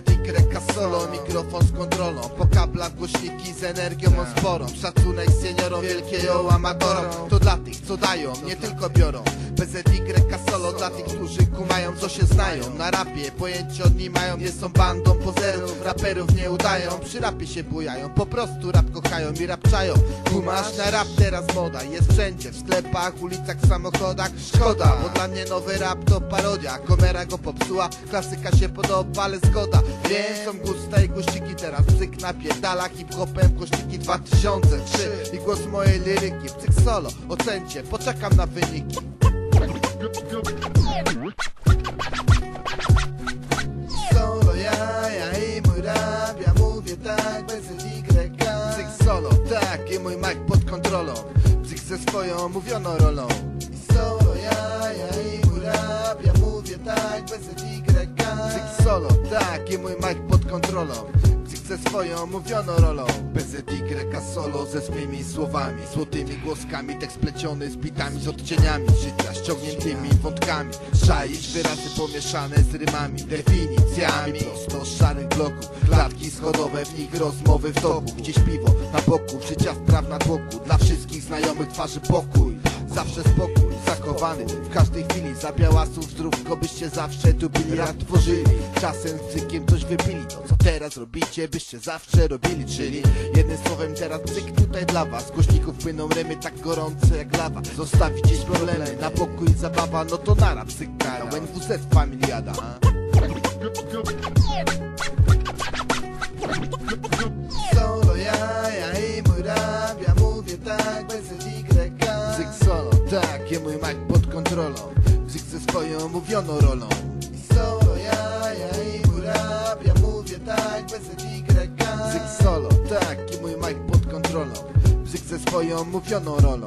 tigre kasolo Mikrofon z kontrolą. Po kablach głośniki z energią on sporą Szacunek seniorom, wielkie ją amatorom To dla tych co dają, nie tylko biorą. PZY solo dla tych, którzy kumają, co się znają. Na rapie pojęcie od niej mają, nie są bandą pozerów Raperów nie udają, przy rapie się bujają. Po prostu rap kochają i rapczają Kumasz na rap teraz moda, jest wszędzie. W sklepach, ulicach, samochodach. Szkoda, bo dla mnie nowy rap to parodia. Komera go popsuła, klasyka się podoba, ale zgoda. Wiem, są gusta i guściki teraz. Psyk napierdala hip-hopem, głośniki 2003 I głos mojej liryki, psyk solo. Ocencie, poczekam na wyniki i mój mic pod kontrolą. Psyk ze swoją mówioną rolą. I solo ja, ja i rap? Ja mówię tak, bez Y. Psyk solo, tak i mój mic pod kontrolą. Psyk ze swoją mówioną rolą. Bez Y solo ze swymi słowami. Złotymi głoskami, tekst spleciony z bitami Z odcieniami życia, ściągniętymi wątkami. Czaisz wyrazy pomieszane z rymami Definicjami prosto bloków Klatki schodowe, w nich rozmowy w toku Gdzieś piwo na boku, życia spraw na tłoku Dla wszystkich znajomych twarzy pokój Zawsze spokój, zakowany w każdej chwili Za białasów zdrówko byście zawsze tu byli rad tworzyli Czasem z cykiem coś wypili To co teraz robicie byście zawsze robili Czyli jednym słowem teraz cyk tutaj dla was Z głośników płyną rymy tak gorące jak lawa Zostawić gdzieś problemy na pokój zabawa No to nara psyk kara NWZ familiada Solo ja mój mic pod kontrolą Bzyk ze swoją mówioną rolą. I solo ja, ja i rap Ja mówię tak bez Y Bzyk solo, tak, i mój mic pod kontrolą Bzyk ze swoją mówioną rolą